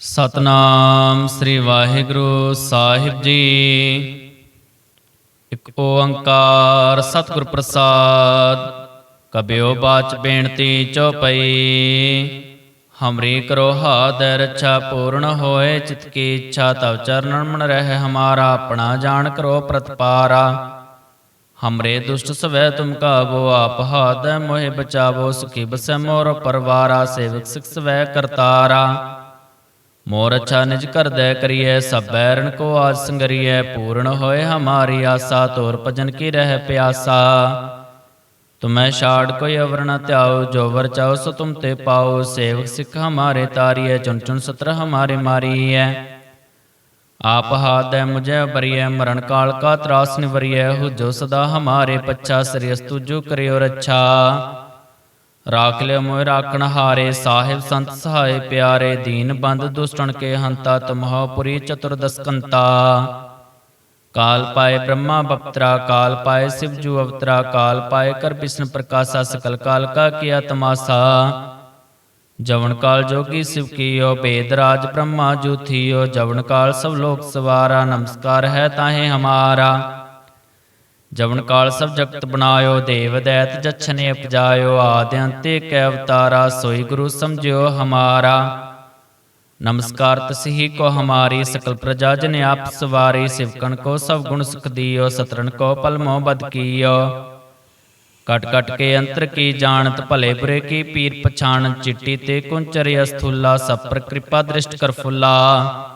ਸਤਨਾਮ ਸ੍ਰੀ ਵਾਹਿਗੁਰੂ ਸਾਹਿਬ ਜੀ। ਇੱਕ ਓੰਕਾਰ ਸਤਿਗੁਰ ਪ੍ਰਸਾਦ, ਕਬਿਓ ਬਾਚ ਬੇਨਤੀ ਚਉਪਈ ਹਮਰੀ ਕਰੋ ਹਾਦੈ ਰੱਛਾ ਪੂਰਨ ਹੋਏ, ਚਿਤ ਕੀ ਇੱਛਾ ਤਵ ਚਰਨਨ ਮਨ ਰਹਿ, ਹਮਾਰਾ ਆਪਣਾ ਜਾਣ ਕਰੋ ਪ੍ਰਤਪਾਰਾ। ਹਮਰੇ ਦੁਸ਼ਟ ਸਵੈ ਤੁਮ ਕਾਬੋ ਆਪ ਹਾਦੈ ਮੋਹਿ ਬਚਾਵੋ, ਸੁਖੀ ਬਸੈ ਮੋਰ ਪਰਵਾਰਾ, ਸੇਵਕ ਸਿਖ ਸਵੈ ਕਰਤਾਰਾ। ਮੋਰ ਅੱਛਾ ਨਿਜ ਕਰ ਕਰਦੈ ਕਰੀਐ, ਸਭ ਬੈਰਨ ਕੋ ਆਜ ਸੰਗਰੀਐ, ਪੂਰਨ ਹੋਏ ਹਮਾਰੀ ਆਸਾ, ਤੋਰ ਭਜਨ ਕੀ ਰਹਿ ਪਿਆਸਾ। ਤੁਮੈ ਛਾੜ ਕੋਈ ਅਵਰ ਨ ਧਿਆਓ ਜੋ ਵਰ ਚਾਓ ਸੋ ਤੁਮ ਤੇ ਪਾਓ ਸੇਵਕ ਸਿੱਖ ਹਮਾਰੇ ਤਾਰੀਐ ਚੁਨ ਚੁਨ ਸਤਰ ਹਮਾਰੇ ਮਾਰੀਐ। ਆਪ ਹਾਦੈ ਮੁਝੈ ਬਰੀਐ ਮਰਨ ਕਾਲ ਕਾ ਤਰਾਸ ਨਿਵਰੀਐ ਹੋ ਸਦਾ ਹਮਾਰੇ ਪੱਛਾ, ਸ੍ਰੀ ਤੁਜੋ ਕਰਿਓ ਰੱਛਾ। ਰਾਖ ਲਿਓ ਮੋਇ ਰਾਖਣ ਹਾਰੇ, ਸਾਹਿਬ ਸੰਤ ਸਹਾਏ ਪਿਆਰੇ, ਦੀਨ ਬੰਦ ਦੁਸ਼ਟਣ ਕੇ ਹੰਤਾ, ਤੁਮਹੁ ਪੁਰੀ ਚਤੁਰਦਸਕੰਤਾ ਕਾਲ ਪਾਏ ਬ੍ਰਹਮਾ ਬਪਤਰਾ, ਕਾਲ ਪਾਏ ਸਿਵ ਜੂ ਅਵਤਰਾ, ਕਾਲ ਪਾਏ ਕਰ ਬਿਸ਼ਨ ਪ੍ਰਕਾਸ਼ਾ, ਸਕਲ ਕਾਲ ਕਾ ਕੀਆ ਤਮਾਸਾ। ਜਵਨ ਕਾਲ ਜੋਗੀ ਸਿਵ ਕੀਓ, ਭੇਦ ਰਾਜ ਬ੍ਰਹਮਾ ਜੂਥੀਓ ਜਵਨ ਕਾਲ ਸਭ ਲੋਕ ਸਵਾਰਾ, ਨਮਸਕਾਰ ਹੈ ਤਾਹੇ ਹਮਾਰਾ। ਜਵਨ ਕਾਲ ਸਭ ਜਗਤ ਬਣਾਇਓ, ਦੇਵ ਦੈਤ ਜਛਨੇ ਉਪਜਾਇਓ ਆਦਿ ਅੰਤੇ ਕੈ ਅਵਤਾਰਾ, ਸੋਈ ਗੁਰੂ ਸਮਝਿਓ ਹਮਾਰਾ। ਨਮਸਕਾਰ ਤਸਹੀ ਕੋ ਹਮਾਰੀ, ਸਕਲ ਪ੍ਰਜਾ ਜਨ ਆਪ ਸਵਾਰੀ, ਸਿਵਕਣ ਕੋ ਸਭ ਗੁਣ ਸੁਖ ਦੀਓ ਸਤਰਨ ਕੋ ਪਲਮੋ ਬਦ ਕੀਓ। ਕਟ ਕਟ ਕੇ ਅੰਤਰ ਕੀ ਜਾਣਤ, ਭਲੇ ਬੁਰੇ ਕੀ ਪੀਰ ਪਛਾਣ ਚਿੱਟੀ ਤੇ ਕੁੰਚਰ ਅਸਥੁਲਾ, ਸਭ ਪਰ ਕਿਰਪਾ ਦ੍ਰਿਸ਼ਟ ਕਰ ਫੁੱਲਾ।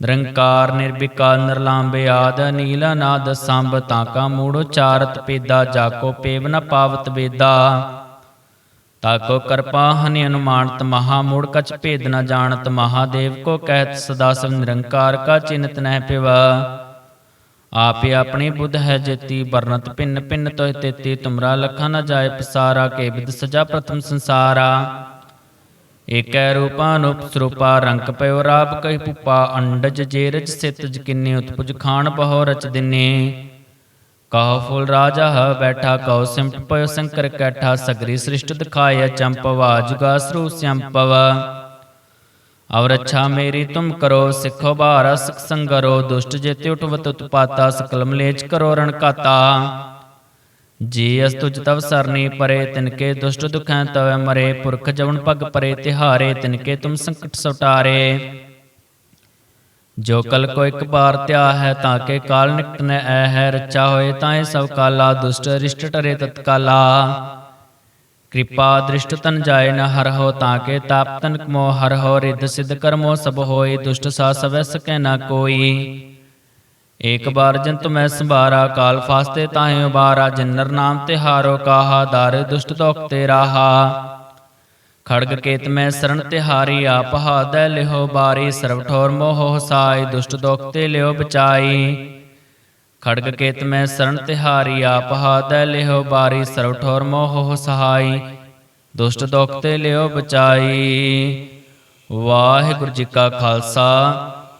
ਨਿਰੰਕਾਰ ਨਿਰਵਿਕਾਰ ਨਿਰਲਾਂਬੇ ਆਦ ਨੀਲ ਨਾਦ ਸੰਭ ਤਾਕਾ ਮੂੜ ਉਚਾਰਤ ਪੇਦਾ ਜਾਕੋ ਪੇਵ ਨ ਪਾਵਤ ਵੇਦਾ। ਤਾਕੋ ਕਰਪਾ ਹਨਿ ਅਨੁਮਾਨਤ ਮਹਾ ਮੂੜ ਕਛ ਭੇਦ ਨ ਜਾਣਤ ਮਹਾਦੇਵ ਕੋ ਕਹਿਤ ਸਦਾ ਸਭ ਨਿਰੰਕਾਰ ਕਾ ਚਿੰਤ ਨਹਿ ਪਿਵਾ। ਆਪੇ ਆਪਣੀ ਬੁੱਧ ਹੈ ਜੇਤੀ ਵਰਨਤ ਭਿੰਨ ਭਿੰਨ ਤੋਹਿ ਤੇਤੀ ਤੁਮਰਾ ਲਖਾ ਨ ਜਾਏ ਪਸਾਰਾ ਕੇ ਵਿਦ ਸਜਾ ਪ੍ਰਥਮ ਸੰਸਾਰਾ। ਏਕੈ ਰੂਪਾ ਅਨੂਪ ਸਰੂਪਾ ਰੰਗ ਪਇਓ ਰਾਪ ਕਹੀ ਪੁਪਾ ਅੰਡਜ ਜੇਰਜ ਸਿਤਜ ਕਿੰਨੇ, ਉਤਪੁਜ ਖਾਨ ਬਹੁ ਰਚ ਦਿਨੇ। ਕਹੋ ਫੁਲ ਰਾਜਾ ਹ ਬੈਠਾ, ਕਹੋ ਸਿਮਟ ਪਇਓ ਸ਼ੰਕਰ ਕੈਠਾ, ਸਗਰੀ ਸ੍ਰਿਸ਼ਟ ਦਿਖਾਇ ਚੰਪਵਾ ਜੁਗਾ ਸਰੂ ਸੰਪਵ। ਅਵਰ ਅੱਛਾ ਮੇਰੀ ਤੁਮ ਕਰੋ, ਸਿੱਖੋ ਬਾਰਾ, ਸਿਖ ਸੰਗਰੋ, ਦੁਸ਼ਟ ਜੇਤੇ ਉਠਵਤ ਉਤਪਾਤਾ ਸਕਲ ਮਲੇਚ ਕਰੋ ਰਣਕਾਤਾ ਜੀ ਅਸ ਤੁਜ ਤਵ ਸਰਨੀ ਪਰੇ ਤਿਨਕੇ ਦੁਸ਼ਟ ਦੁਖੈ ਤਵੈ ਮਰੇ, ਪੁਰਖ ਜਵਨ ਭਗ ਪਰੇ, ਤਿਹਾਰੇ ਤਿਨਕੇ ਤੁਮ ਸੰਕਟ ਸਟਾਰੇ ਜੋ ਕਲ ਕੋ ਇੱਕ ਬਾਰ ਧਿਆ ਹੈ, ਤਾਂ ਕੇ ਕਾਲ ਨਿਕਟ ਨ ਐ ਹੈ ਰਚਾ ਹੋਏ ਤਾਂ ਇਹ ਸਭ ਕਾਲਾ, ਦੁਸ਼ਟ ਰਿਸ਼ਟ ਟਰੇ ਤਤਕਾਲਾ। ਕਿਰਪਾ ਦ੍ਰਿਸ਼ਟ ਤਨ ਜਾਏ ਨ ਹਰ ਹੋ, ਤਾਂ ਕੇ ਤਾਪ ਤਨ ਕਮੋ, ਹਰ ਹੋ, ਰਿੱਧ ਸਿਧ ਕਰਮੋ, ਸਭ ਹੋਏ, ਦੁਸ਼ਟ ਸਾ ਸਵੈ ਸਕੈ ਨਾ ਕੋਈ। ਏਕ ਬਾਰ ਜੰਤ ਮੈਂ ਸੰਭਾਰਾ, ਕਾਲ ਫਾਸਤੇ ਤਾਹੇ ਉਬਾਰਾ, ਜਿਨਰ ਨਾਮ ਤੇ ਹਾਰੋ ਕਾਹਾ, ਦਾਰੇ ਦੁਸ਼ਟ ਦੋਖ ਤੇ ਰਾਹਾ। ਖੜਗ ਕੇਤ ਮੈਂ ਸਰਣ ਤਿਹਾਰੀ ਆਪ ਹਾਦੈ ਲਿਹੋ ਬਾਰੀ, ਸਰਬ ਠੋਰ ਮੋਹ ਹਸਾਈ, ਦੁਸ਼ਟ ਦੋਖ ਤੇ ਲਿਓ ਬਚਾਈ। ਖੜਗ ਕੇਤ ਮੈਂ ਸਰਣ ਤਿਹਾਰੀ ਆਪ ਹਾਦੈ ਲਿਹੋ ਬਾਰੀ, ਸਰਬ ਠੋਰ ਮੋਹ ਸਹਾਈ ਦੁਸ਼ਟ ਦੋਖ ਤੇ ਲਿਓ ਬਚਾਈ। ਵਾਹਿਗੁਰੂ ਜੀ ਕਾ ਖਾਲਸਾ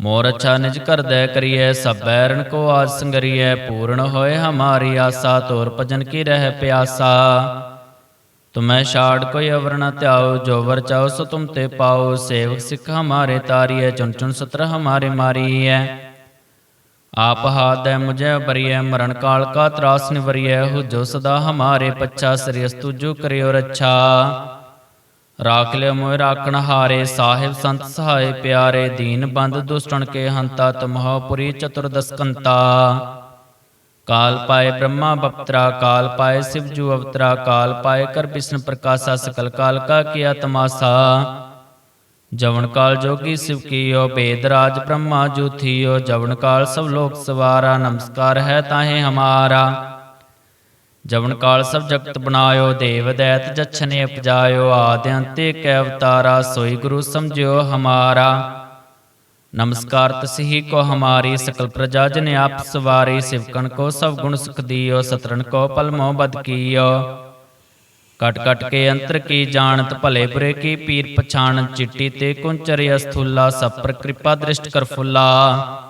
ਮੋਰ ਅੱਛਾ ਨਿਜ ਕਰ ਕਰਦੈ ਕਰੀਐ ਸਭ ਬੈਰਨ ਕੋ ਆਜ ਸੰਗਰੀਐ, ਪੂਰਨ ਹੋਏ ਹਮਾਰੀ ਆਸਾ, ਤੋਰ ਭਜਨ ਕੀ ਰਹਿ ਪਿਆਸਾ। ਤੁਮੈ ਛਾੜ ਕੋਈ ਅਵਰ ਨ ਧਿਆਓ ਜੋ ਵਰ ਚਾਓ ਸੋ ਤੁਮ ਤੇ ਪਾਓ ਸੇਵਕ ਸਿੱਖ ਹਮਾਰੇ ਤਾਰੀਐ ਚੁਨ ਚੁਨ ਸਤਰ ਹਮਾਰੇ ਮਾਰੀਐ। ਆਪ ਹਾਦੈ ਮੁਝੈ ਬਰੀਐ ਮਰਨ ਕਾਲ ਕਾ ਤਰਾਸ ਨਿਵਰੀਐ ਹੋ ਸਦਾ ਹਮਾਰੇ ਪੱਛਾ, ਸ੍ਰੀ ਤੁਜੋ ਕਰਿਓ ਰੱਛਾ। ਰਾਖ ਲਿਓ ਮੋਇ ਰਾਖਣ ਹਾਰੇ, ਸਾਹਿਬ ਸੰਤ ਸਹਾਏ ਪਿਆਰੇ, ਦੀਨ ਬੰਦ ਦੁਸ਼ਟਣ ਕੇ ਹੰਤਾ, ਤੁਮਹੁ ਪੁਰੀ ਚਤੁਰਦਸਕੰਤਾ ਕਾਲ ਪਾਏ ਬ੍ਰਹਮਾ ਬਪਤਰਾ, ਕਾਲ ਪਾਏ ਸਿਵ ਜੂ ਅਵਤਰਾ, ਕਾਲ ਪਾਏ ਕਰ ਬਿਸ਼ਨ ਪ੍ਰਕਾਸ਼ਾ, ਸਕਲ ਕਾਲ ਕਾ ਕੀਆ ਤਮਾਸਾ। ਜਵਨ ਕਾਲ ਜੋਗੀ ਸਿਵ ਕੀਓ, ਬੇਦ ਰਾਜ ਬ੍ਰਹਮਾ ਜੂ ਥੀਓ, ਜਵਨ ਕਾਲ ਸਭ ਲੋਕ ਸਵਾਰਾ, ਨਮਸਕਾਰ ਹੈ ਤਾਹੇ ਹਮਾਰਾ। ਜਵਨ ਕਾਲ ਸਭ ਜਗਤ ਬਣਾਇਓ, ਦੇਵ ਦੈਤ ਜਛਨੇ ਉਪਜਾਇਓ, ਆਦਿ ਅੰਤੇ ਕੈ ਅਵਤਾਰਾ, ਸੋਈ ਗੁਰੂ ਸਮਝਿਓ ਹਮਾਰਾ। ਨਮਸਕਾਰ ਤਸਹੀ ਕੋ ਹਮਾਰੀ, ਸਕਲ ਪ੍ਰਜਾ ਜਨ ਆਪ ਸਵਾਰੀ, ਸਿਵਕਣ ਕੋ ਸਭ ਗੁਣ ਸੁਖ ਦੀਓ ਸਤਰਨ ਕੋ ਪਲਮੋ ਬਦ ਕੀਓ। ਕਟ ਕਟ ਕੇ ਅੰਤਰ ਕੀ ਜਾਣਤ, ਭਲੇ ਬੁਰੇ ਕੀ ਪੀਰ ਪਛਾਣ ਚਿੱਟੀ ਤੇ ਕੁੰਚਰ ਅਸਥੁਲਾ, ਸਭ ਪਰ ਕਿਰਪਾ ਦ੍ਰਿਸ਼ਟ ਕਰ ਫੁੱਲਾ।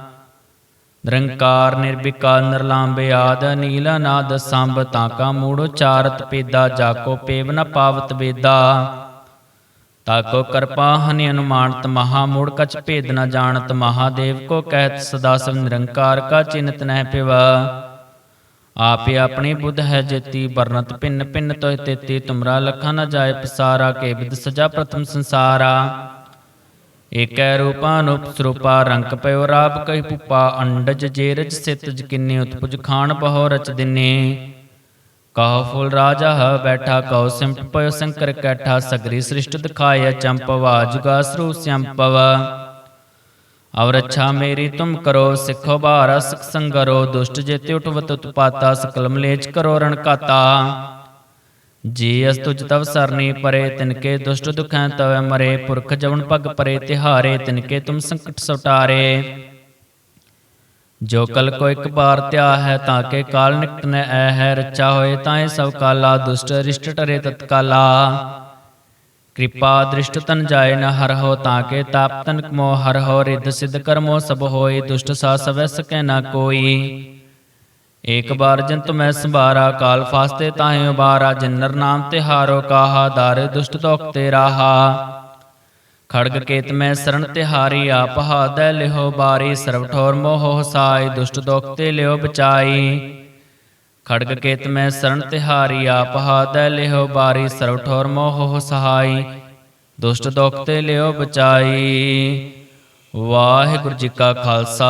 ਨਿਰੰਕਾਰ ਨਿਰਵਿਕਾਰ ਨਿਰਲਾਂਬੇ ਆਦ ਨੀਲ ਨਾਦ ਸੰਭ ਤਾਕਾ ਮੂੜ ਉਚਾਰਤ ਪੇਦਾ ਜਾਕੋ ਪੇਵ ਨ ਪਾਵਤ ਵੇਦਾ। ਤਾਕੋ ਕਰਪਾ ਹਨਿ ਅਨੁਮਾਨਤ ਮਹਾ ਮੂੜ ਕਛ ਭੇਦ ਨ ਜਾਣਤ ਮਹਾਦੇਵ ਕੋ ਕਹਿਤ ਸਦਾ ਸਭ ਨਿਰੰਕਾਰ ਕਾ ਚਿੰਤ ਨਹਿ ਪਿਵਾ। ਆਪੇ ਆਪਣੀ ਬੁੱਧ ਹੈ ਜੇਤੀ ਬਰਨਤ ਭਿੰਨ ਭਿੰਨ ਤੋਇ ਤੇਤੀ ਤੁਮਰਾ ਲਖਾ ਨ ਜਾਏ ਪਸਾਰਾ ਕੇ ਵਿਦ ਸਜਾ ਪ੍ਰਥਮ ਸੰਸਾਰਾ। ਏਕੈ ਰੂਪਾ ਅਨੂਪ ਸਰੂਪਾ ਰੰਗ ਪਇਓ ਰਾਪ ਕਹੀ ਪੁਪਾ ਅੰਡਜ ਜੇਰਜ ਸਿਤ ਜਕਿਨੇ ਉਤਪੁਜ ਖਾਣ ਬਹੁ ਰਚ ਦਿਨੇ। ਕਹੋ ਫੁਲ ਰਾਜਾ ਹ ਬੈਠਾ, ਕਹੋ ਸਿੰਪ ਪਇਓ ਸੰਕਰ ਕੈਠਾ, ਸਗਰੀ ਸ੍ਰਿਸ਼ਟ ਦਿਖਾਇ ਚੰਪਵਾ ਜੁਗਾ ਸਰੂ ਸੰਪਵ। ਅਵ ਰੱਛਾ ਮੇਰੀ ਤੁਮ ਕਰੋ, ਸਿੱਖੋ ਬਾਰਾ ਸੰਗਰੋ, ਦੁਸ਼ਟ ਜੇਤੇ ਉਠਵਤ ਉਤਪਾਤਾ ਸਕਲ ਮਲੇਚ ਕਰੋ ਰਣਕਾਤਾ ਜੀ ਅਸ ਤੁਜ ਤਵ ਸਰਨੀ ਪਰੇ ਤਿਨਕੇ ਦੁਸ਼ਟ ਦੁਖੈ ਤਵੈ ਮਰੇ, ਪੁਰਖ ਜਵਨ ਭਗ ਪਰੇ, ਤਿਹਾਰੇ ਤਿਨਕੇ ਤੁਮ ਸੰਕਟ ਸਟਾਰੇ ਜੋ ਕਲ ਕੋ ਇੱਕ ਬਾਰ ਧਿਆ ਹੈ, ਤਾਂ ਕੇ ਕਾਲ ਨਿਕਟ ਨ ਐ ਹੈ ਰਚਾ ਹੋਏ ਤਾਂ ਇਹ ਸਭ ਕਾਲਾ, ਦੁਸ਼ਟ ਰਿਸ਼ਟ ਟਰੇ ਤਤਕਾਲਾ। ਕਿਰਪਾ ਦ੍ਰਿਸ਼ਟ ਤਨ ਜਾਏ ਨ ਹਰ ਹੋ, ਤਾਂ ਕੇ ਤਾਪ ਤਨ ਕਮੋ, ਹਰ ਹੋ ਰਿੱਧ ਸਿਧ ਕਰਮੋ, ਸਭ ਹੋਏ, ਦੁਸ਼ਟ ਸਾ ਸਵੈ ਸਕੈ ਨਾ ਕੋਈ। ਏਕ ਬਾਰ ਜੰਤ ਮੈਂ ਸੰਭਾਰਾ, ਕਾਲ ਫਾਸਤੇ ਤਾਹੇ ਉਬਾਰਾ, ਜਿਨਰ ਨਾਮ ਤੇ ਹਾਰੋ ਕਾਹਾ, ਦਾਰੇ ਦੁਸ਼ਟ ਤੋਖ ਤੇ ਰਾਹਾ। ਖੜਗ ਕੇਤ ਮੈਂ ਸਰਣ ਤਿਹਾਰੀ ਆਪ ਹਾਦੈ ਲਿਹੋ ਬਾਰੀ, ਸਰਬ ਠੋਰ ਮੋਹ ਹਸਾਈ, ਦੁਸ਼ਟ ਦੋਖ ਤੇ ਲਿਓ ਬਚਾਈ। ਖੜਗ ਕੇਤ ਮੈਂ ਸਰਣ ਤਿਹਾਰੀ ਆਪ ਹਾਦੈ ਲਿਹੋ ਬਾਰੀ, ਸਰਬ ਠੋਰ ਮੋਹ ਸਹਾਈ ਦੁਸ਼ਟ ਦੋਖ ਤੇ ਲਿਓ ਬਚਾਈ। ਵਾਹਿਗੁਰੂ ਜੀ ਕਾ ਖਾਲਸਾ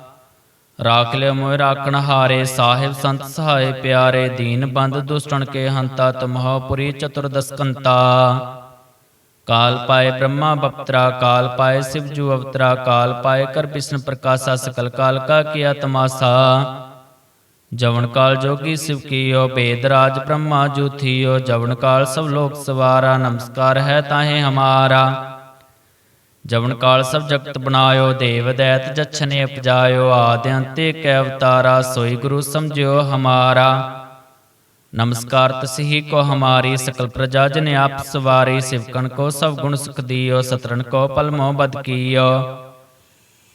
ਰਾਖ ਲਿਓ ਮੋਇ ਰਾਖਣ ਹਾਰੇ, ਸਾਹਿਬ ਸੰਤ ਸਹਾਏ ਪਿਆਰੇ, ਦੀਨ ਬੰਦ ਦੁਸ਼ਟਣ ਕੇ ਹੰਤਾ, ਤੁਮਹੁ ਪੁਰੀ ਚਤੁਰਦਸ ਕਾਲ ਪਾਏ ਬ੍ਰਹਮਾ ਬਪਤਰਾ, ਕਾਲ ਪਾਏ ਸਿਵ ਜੂ ਅਵਤਰਾ, ਕਾਲ ਪਾਏ ਕਰ ਬਿਸ਼ਨ ਪ੍ਰਕਾਸ਼ਾ, ਸਕਲ ਕਾਲ ਕਾ ਕੀਆ ਤਮਾਸਾ। ਜਵਨ ਕਾਲ ਜੋਗੀ ਸਿਵ ਕੀਓ, ਬੇਦ ਰਾਜ ਬ੍ਰਹਮਾ ਜੂ ਥੀਓ, ਜਵਨ ਕਾਲ ਸਭ ਲੋਕ ਸਵਾਰਾ, ਨਮਸਕਾਰ ਹੈ ਤਾਹੇ ਹਮਾਰਾ। ਜਵਨ ਕਾਲ ਸਭ ਜਗਤ ਬਣਾਇਓ, ਦੇਵ ਦੈਤ ਜਛਨੇ ਉਪਜਾਇਓ, ਆਦਿ ਅੰਤੇ ਕੈ ਅਵਤਾਰਾ, ਸੋਈ ਗੁਰੂ ਸਮਝਿਓ ਹਮਾਰਾ। ਨਮਸਕਾਰ ਤਸਹੀ ਕੋ ਹਮਾਰੀ, ਸਕਲ ਪ੍ਰਜਾ ਜਨ ਆਪ ਸਵਾਰੀ, ਸਿਵਕਣ ਕੋ ਸਭ ਗੁਣ ਸੁਖ ਦੀਓ ਸਤਰਨ ਕੋ ਪਲਮੋ ਬਦ ਕੀਓ।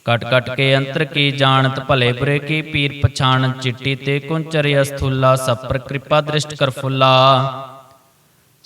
ਕਟ ਕਟ ਕੇ ਅੰਤਰ ਕੀ ਜਾਣਤ, ਭਲੇ ਬੁਰੇ ਕੀ ਪੀਰ ਪਛਾਣ ਚਿੱਟੀ ਤੇ ਕੁੰਚਰ ਅਸਥੁਲਾ, ਸਭ ਪਰ ਕਿਰਪਾ ਦ੍ਰਿਸ਼ਟ ਕਰ ਫੁੱਲਾ।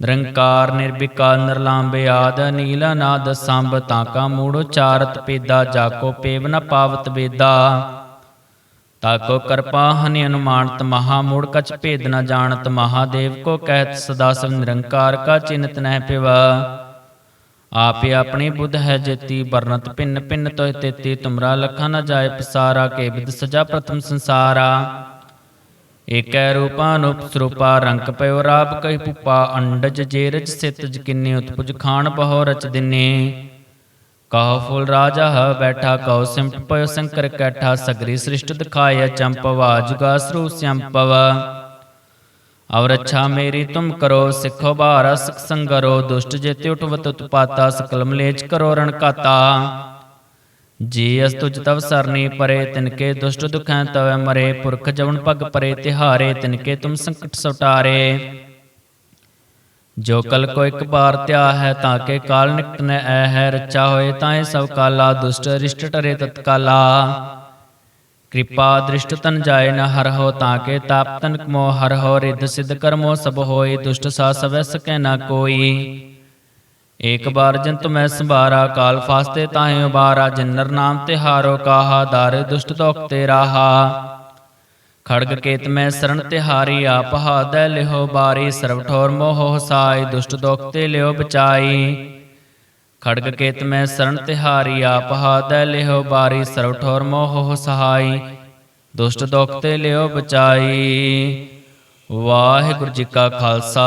ਨਿਰੰਕਾਰ ਨਿਰਵਿਕਾਰ ਨਿਰਲਾਮ ਬਿਆਦ ਨੀਲ ਨਾਦ ਸੰਭ ਤਾਕਾ ਮੂੜ ਉਚਾਰਤ ਪੇਦਾ ਜਾਕੋ ਪੇਵ ਨ ਪਾਵਤ ਵੇਦਾ। ਤਾਕੋ ਕਰਪਾ ਹਨਿ ਅਨੁਮਾਨਤ ਮਹਾ ਮੂੜ ਕਛ ਭੇਦ ਨ ਜਾਣਤ, ਮਹਾਦੇਵ ਕੋ ਕਹਿਤ ਸਦਾ ਸਭ ਨਿਰੰਕਾਰ ਕਾ ਚਿੰਤ ਨਹਿ ਪਿਵਾ। ਆਪੇ ਆਪਣੀ ਬੁੱਧ ਹੈ ਜੇਤੀ ਵਰਨਤ ਭਿੰਨ ਭਿੰਨ ਤੋਇ ਤੇਤੀ, ਤੁਮਰਾ ਲਖਾ ਨ ਜਾਏ ਪਸਾਰਾ, ਕੇ ਵਿਦ ਸਜਾ ਪ੍ਰਥਮ ਸੰਸਾਰਾ। ਏਕੈ ਰੂਪਾ ਅਨੂਪ ਸਰੂਪਾ ਰੰਗ ਪਇਓ ਰਾਪ ਕਹੀ ਪੁਪਾ ਅੰਡਜ ਜੇਰਜ ਸਿਤ ਜਕਿਨੇ ਉਤਪੁਜ ਖਾਨ ਬਹੁ ਰਚ ਦਿਨੇ। ਕਹੋ ਫੁਲ ਰਾਜਾ ਹ ਬੈਠਾ, ਕਹੋ ਸਿਮਟ ਪਇਓ ਸ਼ੰਕਰ ਕੈਠਾ, ਸਗਰੀ ਸ੍ਰਿਸ਼ਟ ਦਿਖਾਇ ਚੰਪਵਾ ਜੁਗਾ ਸਰੂ ਸੰਪਵ ਔਰ ਅੱਛਾ ਮੇਰੀ ਤੁਮ ਕਰੋ, ਸਿੱਖੋ ਬਾਰਾ ਸਿਖ ਸੰਗਰੋ, ਦੁਸ਼ਟ ਜੇਤੇ ਉਠਵਤ ਉਤਪਾਤਾ ਸਕਲ ਮਲੇਚ ਕਰੋ ਰਣਕਾਤਾ ਜੀ ਅਸ ਤੁਜ ਤਵ ਸਰਨੀ ਪਰੇ, ਤਿਨਕੇ ਦੁਸ਼ਟ ਦੁਖੈ ਤਵੈ ਮਰੇ, ਪੁਰਖ ਜਵਨ ਭਗ ਪਰੇ, ਤਿਹਾਰੇ, ਤਿਨਕੇ ਤੁਮ ਸੰਕਟ ਸਟਾਰੇ ਜੋ ਕਲ ਕੋ ਇੱਕ ਬਾਰ ਧਿਆ ਹੈ, ਤਾਂ ਕੇ ਕਾਲ ਨਿਕਟ ਨ ਐ ਹੈ, ਰਚਾ ਹੋਏ ਤਾਂ ਇਹ ਸਭ ਕਾਲਾ, ਦੁਸ਼ਟ ਰਿਸ਼ਟ ਟਰੇ ਤਤਕਾਲਾ। ਕਿਰਪਾ ਦ੍ਰਿਸ਼ਟ ਤਨ ਜਾਏ ਨ ਹਰ ਹੋ, ਤਾਂ ਕੇ ਤਾਪ ਤਨ ਕਮੋ, ਹਰ ਹੋ ਰਿਧ ਸਿਧ ਕਰਮੋ ਸਭ ਹੋਏ, ਦੁਸ਼ਟ ਸਾ ਸਵੈ ਸਕੈ ਨਾ ਕੋਈ। ਏਕ ਬਾਰ ਜੰਤ ਮੈਂ ਸੰਭਾਰਾ, ਕਾਲ ਫਾਸਤੇ ਤਾਹੇ ਉਬਾਰਾ, ਜਿਨਰ ਨਾਮ ਤੇ ਹਾਰੋ ਕਾਹਾ, ਦਾਰੇ ਦੁਸ਼ਟ ਤੋਖ ਤੇ ਰਾਹਾ। ਖੜਗ ਕੇਤ ਮੈਂ ਸਰਣ ਤਿਹਾਰੀ ਆਪ ਹਾਦੈ ਲਿਹੋ ਬਾਰੀ ਸਰਬ ਠੋਰ ਮੋਹ ਹਸਾਈ, ਦੁਸ਼ਟ ਦੋਖ ਤੇ ਲਿਓ ਬਚਾਈ। ਖੜਗ ਕੇਤ ਮੈਂ ਸਰਣ ਤਿਹਾਰੀ ਆਪ ਹਾਦੈ ਲਿਹੋ ਬਾਰੀ ਸਰਬ ਠੋਰ ਮੋਹ ਸਹਾਈ ਦੁਸ਼ਟ ਦੋਖ ਤੇ ਲਿਓ ਬਚਾਈ। ਵਾਹਿਗੁਰੂ ਜੀ ਕਾ ਖਾਲਸਾ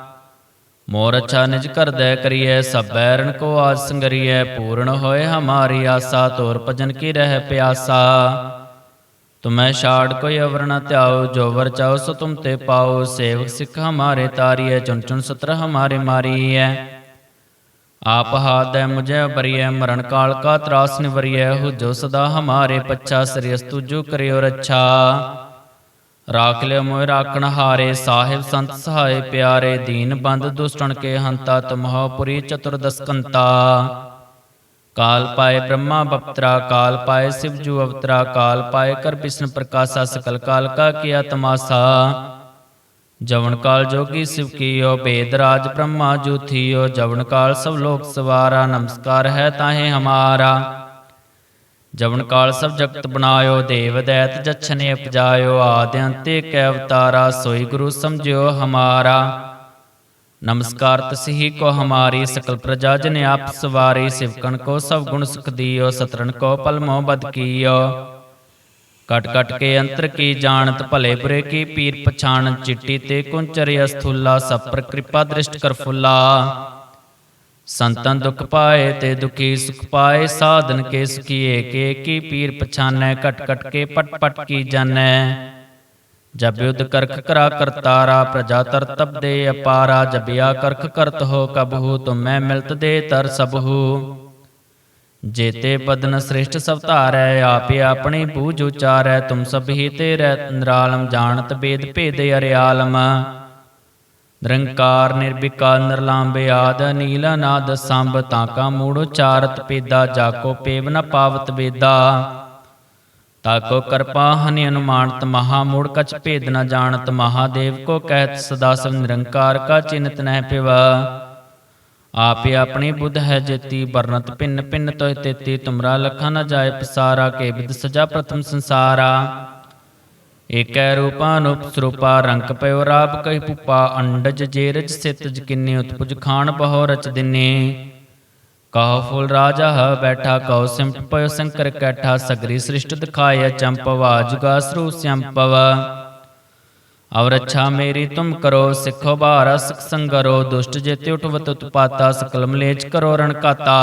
ਮੋਰ ਅੱਛਾ ਨਿਜ ਕਰਦੈ ਕਰੀਐ ਸਭੈ ਰਣ ਕੋ ਆਜ ਸੰਗਰੀਐ, ਪੂਰਨ ਹੋਏ ਹਮਾਰੀ ਆਸਾ, ਤੋਰ ਭਜਨ ਕੀ ਰਹਿ ਪਿਆਸਾ। ਤੁਮੈ ਛਾੜ ਕੋਈ ਅਵਰ ਨ ਧਿਆਓ ਜੋ ਵਰ ਚਾਓ ਸੋ ਤੁਮ ਤੇ ਪਾਓ ਸੇਵਕ ਸਿੱਖ ਹਮਾਰੇ ਤਾਰੀਐ, ਚੁਣ ਚੁਣ ਸਤਰ ਹਮਾਰੇ ਮਾਰੀਐ। ਆਪ ਹਾਦੈ ਮੁਝੈ ਬਰੀਐ, ਮਰਨ ਕਾਲ ਕਾ ਤਰਾਸ ਨਿਵਰੀਐ, ਹੁਜੋ ਸਦਾ ਹਮਾਰੇ ਪੱਛਾ ਸ੍ਰੀਅਸ ਤੁਜੂ ਕਰਿਓ ਰੱਛਾ। ਰਾਖ ਲਿਓ ਮੋਇ ਰਾਖਣ ਹਾਰੇ, ਸਾਹਿਬ ਸੰਤ ਸਹਾਏ ਪਿਆਰੇ, ਦੀਨ ਬੰਦ ਦੁਸ਼ਟਣ ਕੇ ਹੰਤਾ ਤੁਮਹੁ ਪੁਰੀ ਚਤੁਰਦਸਕੰਤਾ। ਕਾਲ ਪਾਏ ਬ੍ਰਹਮਾ ਬਪਤਰਾ, ਕਾਲ ਪਾਏ ਸਿਵ ਜੂ ਅਵਤਰਾ, ਕਾਲ ਪਾਏ ਕਰ ਬਿਸ਼ਨ ਪ੍ਰਕਾਸ਼ਾ, ਸਕਲ ਕਾਲ ਕਾ ਕੀਆ ਤਮਾਸਾ। ਜਵਨ ਕਾਲ ਜੋਗੀ ਸਿਵ ਕੀਓ, ਬੇਦ ਰਾਜ ਬ੍ਰਹਮਾ ਜੂਥੀਓ ਜਵਨ ਕਾਲ ਸਭ ਲੋਕ ਸਵਾਰਾ, ਨਮਸਕਾਰ ਹੈ ਤਾਹੇ ਹਮਾਰਾ। ਜਵਨ ਕਾਲ ਸਭ ਜਗਤ ਬਣਾਇਓ, ਦੇਵ ਦੈਤ ਜਛਨੇ ਉਪਜਾਇਓ ਆਦਿ ਅੰਤੇ ਕੈ ਅਵਤਾਰਾ, ਸੋਈ ਗੁਰੂ ਸਮਝਿਓ ਹਮਾਰਾ। ਨਮਸਕਾਰ ਤਸਹੀ ਕੋ ਹਮਾਰੀ, ਸਕਲ ਪ੍ਰਜਾ ਜਨ ਆਪ ਸਵਾਰੀ, ਸਿਵਕਣ ਕੋ ਸਭ ਗੁਣ ਸੁਖ ਦੀਓ ਸਤਰਨ ਕੋ ਪਲਮੋ ਬਦ ਕੀਓ। ਕਟ ਕਟ ਕੇ ਅੰਤਰ ਕੀ ਜਾਣਤ, ਭਲੇ ਬੁਰੇ ਕੀ ਪੀਰ ਪਛਾਣ ਚਿੱਟੀ ਤੇ ਕੁੰਚਰਿ ਅਸਥੁਲਾ, ਸਭ ਪਰ ਕਿਰਪਾ ਦ੍ਰਿਸ਼ਟ ਕਰ ਫੁੱਲਾ। ਸੰਤਨ ਦੁਖ ਪਾਏ ਤੇ ਦੁਖੀ ਸੁਖ ਪਾਏ, ਸਾਧਨ ਕੇ ਸੁਖੀਏ, ਕੇ ਕੀ ਪੀਰ ਪਛਾਨੈ ਕਟ ਕਟ ਕੇ ਪਟ ਪਟ ਕੀ ਜਾਣੈ। ਜਬ ਯੁਧ ਕਰਖ ਕਰਾ ਕਰਤਾਰਾ ਪ੍ਰਜਾ ਤਰ ਤਬ ਦੇ ਅਪਾਰਾ ਜਬਿਆ ਕਰਖ ਕਰਤ ਹੋ ਕਬਹੂ ਤੁਮੈ ਮਿਲਤ ਦੇ ਤਰ ਸਬਹੂ ਜੇਤੇ ਬਦਨ ਸ੍ਰਿਸ਼ਟ ਸਭ ਧਾਰੈ, ਆਪੇ ਆਪਣੀ ਬੂਝ ਉਚਾਰੈ, ਤੁਮ ਸਭ ਹੀ ਤੇਰੇ, ਨਿਰਾਲਮ ਜਾਣਤ ਬੇਦ ਭੇਦ ਅਰਿਆਲਮ। ਨਿਰੰਕਾਰ ਨਿਰਵਿਕਾਰ ਨਿਰਲਾਮ ਬਿਆਦ ਨੀਲ ਨਾਦ ਸੰਭ ਤਾਕਾ ਮੂੜ ਉਚਾਰਤ ਪੇਦਾ ਜਾਕੋ ਪੇਵ ਨ ਪਾਵਤ ਵੇਦਾ। ਤਾਕੋ ਕਰਪਾ ਹਨਿ ਅਨੁਮਾਨਤ ਮਹਾ ਮੂੜ ਕਛ ਭੇਦ ਨ ਜਾਣਤ, ਮਹਾਦੇਵ ਕੋ ਕਹਿਤ ਸਦਾ ਸਭ ਨਿਰੰਕਾਰ ਕਾ ਚਿੰਤ ਨਹਿ ਪਿਵਾ। ਆਪੇ ਆਪਣੀ ਬੁੱਧ ਹੈ ਜੇਤੀ ਵਰਨਤ ਭਿੰਨ ਭਿੰਨ ਤੋਇ ਤੇਤੀ, ਤੁਮਰਾ ਲਖਾ ਨ ਜਾਏ ਪਸਾਰਾ, ਕੇ ਵਿਦ ਸਜਾ ਪ੍ਰਥਮ ਸੰਸਾਰਾ। ਏਕੈ ਰੂਪਾ ਸਰੂਪਾ ਰੰਗ ਪਇਓ ਰਾਪ ਕਹੀ ਪੁਪਾ ਅੰਡਜ ਜੇਰਜ ਸਿਤ ਜਕਿਨੇ ਉਤਪੁਜ ਖਾਨ ਬਹੁ ਰਚ ਦਿਨੇ। ਕਹੋ ਫੁਲ ਰਾਜਾ ਹ ਬੈਠਾ, ਕਹੋ ਸਿਮਟ ਪਇਓ ਸ਼ੰਕਰ ਕੈਠਾ, ਸਗਰੀ ਸ੍ਰਿਸ਼ਟ ਦਿਖਾਇ ਚੰਪਵਾ ਜੁਗਾ ਸਰੂ ਸੰਪਵ ਅਵਰ ਅੱਛਾ ਮੇਰੀ ਤੁਮ ਕਰੋ, ਸਿੱਖੋ ਬਾਰਾ ਸਿਖ ਸੰਗਰੋ, ਦੁਸ਼ਟ ਜੇਤੇ ਉਠਵਤ ਉਤਪਾਤਾ ਸਕਲ ਮਲੇਚ ਕਰੋ ਰਣਕਾਤਾ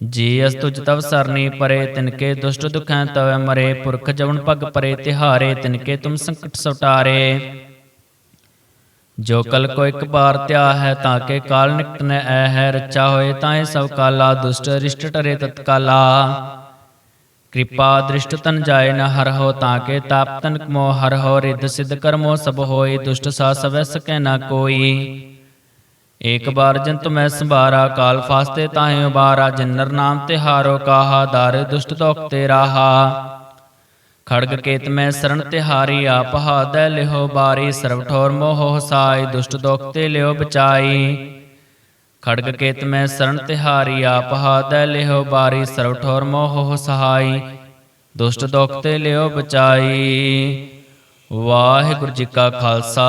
ਜੀ ਅਸ ਤੁਜ ਤਵ ਸਰਨੀ ਪਰੇ, ਤਿਨਕੇ ਦੁਸ਼ਟ ਦੁਖੈ ਤਵੈ ਮਰੇ, ਪੁਰਖ ਜਵਨ ਭਗ ਪਰੇ, ਤਿਹਾਰੇ, ਤਿਨਕੇ ਤੁਮ ਸੰਕਟ ਸਟਾਰੇ ਜੋ ਕਲ ਕੋ ਇੱਕ ਬਾਰ ਧਿਆ ਹੈ, ਤਾਂ ਕੇ ਕਾਲ ਨਿਕਟ ਨ ਐ ਹੈ ਰਚਾ ਹੋਏ ਤਾਏ ਸਭ ਕਾਲਾ, ਦੁਸ਼ਟ ਰਿਸ਼ਟ ਟਰੇ ਤਤਕਾਲਾ। ਕਿਰਪਾ ਦ੍ਰਿਸ਼ਟ ਤਨ ਜਾਏ ਨ ਹਰ ਹੋ, ਤਾਂ ਕੇ ਤਾਪ ਤਨ ਕਮੋ, ਹਰ ਹੋ ਰਿੱਧ ਸਿਧ ਕਰਮੋ ਸਭ ਹੋਏ, ਦੁਸ਼ਟ ਸਾ ਸਵੈ ਸਕੈ ਨਾ ਕੋਈ। ਏਕ ਬਾਰ ਜੰਤ ਮੈਂ ਸੰਭਾਰਾ, ਕਾਲ ਫਾਸਤੇ ਤਾਹੇ ਉਬਾਰਾ, ਜਿਨਰ ਨਾਮ ਤੇ ਹਾਰੋ ਕਾਹਾ, ਦਾਰ ਦੁਸ਼ਟ ਤੋਖ ਤੇ ਰਾਹਾ। ਖੜਗ ਕੇਤ ਮੈਂ ਸਰਣ ਤਿਹਾਰੀ ਆਪ ਹਾਦੈ ਲਿਹੋ ਬਾਰੀ ਸਰਬ ਠੋਰ ਮੋਹ ਹਸਾਈ, ਦੁਸ਼ਟ ਦੋਖ ਤੇ ਲਿਓ ਬਚਾਈ। ਖੜਗ ਕੇਤ ਮੈਂ ਸਰਣ ਤਿਹਾਰੀ ਆਪ ਹਾਦੈ ਲਿਹੋ ਬਾਰੀ ਸਰਬ ਠੋਰ ਮੋਹ ਸਹਾਈ ਦੁਸ਼ਟ ਦੋਖ ਤੇ ਲਿਓ ਬਚਾਈ। ਵਾਹਿਗੁਰੂ ਜੀ ਕਾ ਖਾਲਸਾ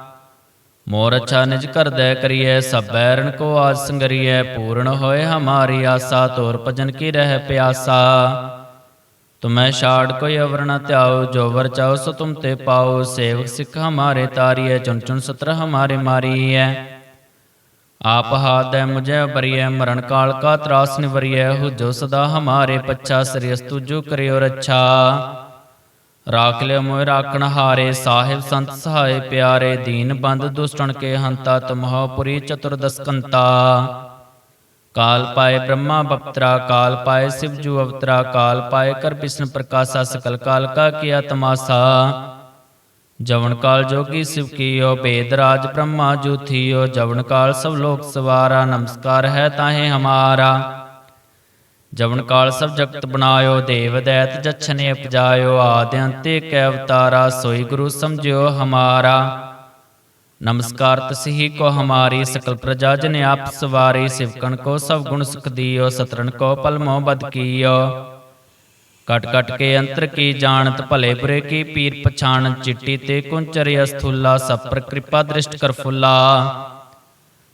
ਮੋਰ ਅੱਛਾ ਨਿਜ ਕਰਦੈ ਕਰੀਐ, ਸਭੈ ਰਣ ਕੋ ਆਜ ਸੰਗਰੀਐ, ਪੂਰਨ ਹੋਏ ਹਮਾਰੀ ਆਸਾ, ਤੋਰ ਭਜਨ ਕੀ ਰਹਿ ਪਿਆਸਾ। ਤੁਮੈ ਛਾੜ ਕੋਈ ਅਵਰ ਨ ਧਿਆਓ ਜੋ ਵਰ ਚਾਓ ਸੋ ਤੁਮ ਤੇ ਪਾਓ ਸੇਵਕ ਸਿੱਖ ਹਮਾਰੇ ਤਾਰੀਐ, ਚੁਣ ਚੁਣ ਸਤਰ ਹਮਾਰੇ ਮਾਰੀਐ। ਆਪ ਹਾਦੈ ਮੁਝੈ ਬਰੀਐ, ਮਰਨ ਕਾਲ ਕਾ ਤਰਾਸ ਨਿਵਰੀਐ ਹੋ ਜੋ ਸਦਾ ਹਮਾਰੇ ਪੱਛਾ ਸ੍ਰੀਅਸ ਤੁਜੋ ਕਰਿਓ ਰੱਛਾ। ਰਾਖ ਲਿਓ ਮੋਇ ਰਾਖਣ ਹਾਰੇ, ਸਾਹਿਬ ਸੰਤ ਸਹਾਏ ਪਿਆਰੇ, ਦੀਨ ਬੰਦ ਦੁਸ਼ਟਣ ਕੇ ਹੰਤਾ ਤੁਮਹੁ ਚਤੁਰਦਸਕੰਤਾ। ਕਾਲ ਪਾਏ ਬ੍ਰਹਮਾ ਬਪਤਰਾ, ਕਾਲ ਪਾਏ ਸਿਵ ਜੂ ਅਵਤਰਾ, ਕਾਲ ਪਾਏ ਕਰ ਬਿਸ਼ਨ ਪ੍ਰਕਾਸ਼ਾ, ਸਕਲ ਕਾਲ ਕਾ ਕੀਆ ਤਮਾਸਾ। ਜਵਨ ਕਾਲ ਜੋਗੀ ਸਿਵ ਕੀਓ ਭੇਦ ਰਾਜ ਬ੍ਰਹਮਾ ਜੂ ਥੀਓ ਜਵਨ ਕਾਲ ਸਭ ਲੋਕ ਸਵਾਰਾ, ਨਮਸਕਾਰ ਹੈ ਤਾਹੇ ਹਮਾਰਾ। ਜਵਨ ਕਾਲ ਸਭ ਜਗਤ ਬਣਾਇਓ, ਦੇਵ ਦੈਤ ਜਛਨੇ ਉਪਜਾਇਓ, ਆਦਿ ਅੰਤੇ ਕੈ ਅਵਤਾਰਾ, ਸੋਈ ਗੁਰੂ ਸਮਝਿਓ ਹਮਾਰਾ। ਨਮਸਕਾਰ ਤਸਹੀ ਕੋ ਹਮਾਰੀ, ਸਕਲ ਪ੍ਰਜਾ ਜਨ ਆਪ ਸਵਾਰੀ, ਸਿਵਕਣ ਕੋ ਸਭ ਗੁਣ ਸੁਖ ਦੀਓ ਸਤਰਨ ਕੋ ਪਲ ਮੋ ਬਦ ਕੀਓ। ਕਟ ਕਟ ਕੇ ਅੰਤਰ ਕੀ ਜਾਣਤ, ਭਲੇ ਬੁਰੇ ਕੀ ਪੀਰ ਪਛਾਣ ਚਿੱਟੀ ਤੇ ਕੁੰਚਰ ਅਸਥੁਲਾ, ਸਭ ਪਰ ਕਿਰਪਾ ਦ੍ਰਿਸ਼ਟ ਕਰ ਫੁੱਲਾ।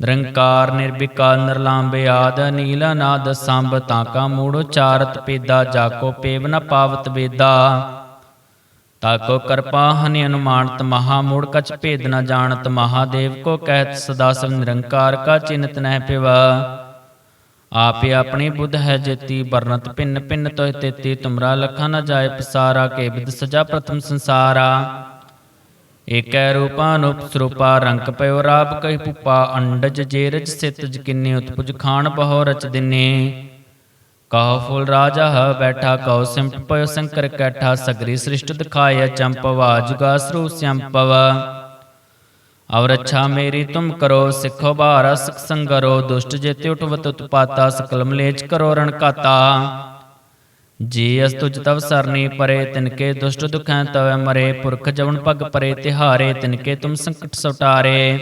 ਨਿਰੰਕਾਰ, ਨਿਰਵਿਕਾਰ ਨਿਰਲਾਂਬੇ ਆਦ ਨੀਲ ਨਾਦ ਸੰਭ ਤਾਕਾ ਮੂੜ, ਉਚਾਰਤ, ਪੇਦਾ ਜਾਕੋ ਪੇਵ ਨ ਪਾਵਤ ਵੇਦਾ। ਤਾਕੋ ਕਰਪਾ ਹਨਿ ਅਨੁਮਾਨਤ, ਮਹਾ ਮੂੜ ਕਛ ਭੇਦ ਨ ਜਾਣਤ ਮਹਾਦੇਵ ਕੋ ਕਹਿਤ, ਸਦਾ ਸਭ ਨਿਰੰਕਾਰ ਕਾ ਚਿੰਤ ਨਹਿ ਪਿਵਾ। ਆਪੇ ਆਪਣੀ ਬੁੱਧ ਹੈ ਜੇਤੀ ਵਰਨਤ ਭਿੰਨ ਭਿੰਨ ਤੋਇ ਤੇਤੀ, ਤੁਮਰਾ ਲਖਾ ਨ ਜਾਏ ਪਸਾਰਾ, ਕੇ ਬਿਦ ਸਜਾ ਪ੍ਰਥਮ ਸੰਸਾਰਾ। ਏਕੈ ਰੂਪਾ ਅਨੂਪ ਸਰੂਪਾ ਰੰਗ ਪਇਓ ਰਾਪ ਕਹੀ ਪੁਪਾ ਅੰਡਜ ਜੇਰਜ ਸਿਤ ਜਕਿਨੇ ਉਤਪੁਜ ਖਾਨ ਬਹੁ ਰਚ ਦਿਨੇ। ਕਹੋ ਫੁਲ ਰਾਜਾ ਹ ਬੈਠਾ, ਕਹੋ ਸਿਮਟ ਪਇਓ ਸ਼ੰਕਰ ਕੈਠਾ, ਸਗਰੀ ਸ੍ਰਿਸ਼ਟ ਦਿਖਾਇ ਚੰਪਵਾ ਜੁਗਾ ਸਰੂ ਸੰਪਵ ਅਵਰ ਅੱਛਾ ਮੇਰੀ ਤੁਮ ਕਰੋ, ਸਿੱਖੋ ਬਾਰਾ ਸਿਖ ਸੰਗਰੋ, ਦੁਸ਼ਟ ਜੇਤੇ ਉਠਵਤ ਉਤਪਾਤਾ ਸਕਲ ਮਲੇਚ ਕਰੋ ਰਣਕਾਤਾ ਜੀ ਅਸ ਤੁਜ ਤਵ ਸਰਨੀ ਪਰੇ ਤਿਨਕੇ ਦੁਸ਼ਟ ਦੁਖੈ ਤਵੈ ਮਰੇ, ਪੁਰਖ ਜਵਨ ਪਗ ਪਰੇ, ਤਿਹਾਰੇ ਤਿਨਕੇ ਤੁਮ ਸੰਕਟ ਸਟਾਰੇ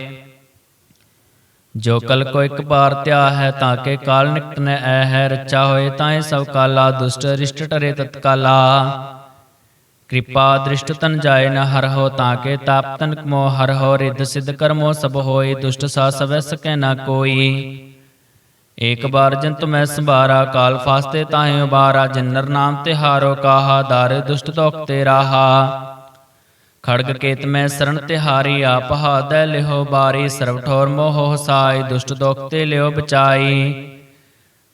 ਜੋ ਕਲ ਕੋ ਇੱਕ ਬਾਰ ਧਿਆ ਹੈ, ਤਾਂ ਕੇ ਕਾਲ ਨਿਕਟ ਨ ਐ ਹੈ ਰਚਾ ਹੋਏ ਤਾਏ ਸਭ ਕਾਲਾ, ਦੁਸ਼ਟ ਰਿਸ਼ਟ ਟਰੇ ਤਤਕਾਲਾ। ਕਿਰਪਾ ਦ੍ਰਿਸ਼ਟ ਤਨ ਜਾਏ ਨ ਹਰ ਹੋ, ਤਾਂ ਕੇ ਤਾਪ ਤਨ ਕਮੋ, ਹਰ ਹੋ, ਰਿੱਧ ਸਿਧ ਕਰਮੋ ਸਭ ਹੋਏ, ਦੁਸ਼ਟ ਸਾ ਸਵੈ ਸਕੈ ਨਾ ਕੋਈ। ਏਕ ਬਾਰ ਜੰਤ ਮੈਂ ਸੰਭਾਰਾ, ਕਾਲ ਫਾਸਤੇ ਤਾਹੇ ਉਬਾਰਾ, ਜਿਨਰ ਨਾਮ ਤੇ ਹਾਰੋ ਕਾਹਾ, ਦਾਰ ਦੁਸ਼ਟ ਤੋਖ ਤੇ ਰਾਹਾ। ਖੜਗ ਕੇਤ ਮੈਂ ਸਰਣ ਤਿਹਾਰੀ ਆਪ ਹਾਦੈ ਲਿਹੋ ਬਾਰੀ, ਸਰਬ ਠੋਰ ਮੋਹ ਹਸਾਈ, ਦੁਸ਼ਟ ਦੋਖ ਤੇ ਲਿਓ ਬਚਾਈ।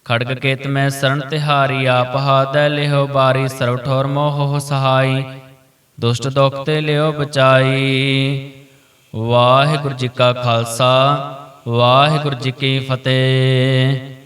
ਖੜਗ ਕੇਤ ਮੈਂ ਸਰਣ ਤਿਹਾਰੀ ਆਪ ਹਾਦੈ ਲਿਹੋ ਬਾਰੀ, ਸਰਬ ਠੋਰ ਮੋਹ ਸਹਾਈ ਦੁਸ਼ਟ ਦੋਖ ਤੇ ਲਿਓ ਬਚਾਈ। ਵਾਹਿਗੁਰੂ ਜੀ ਕਾ ਖਾਲਸਾ ਵਾਹਿਗੁਰੂ ਜੀ ਕੀ ਫਤਿਹ।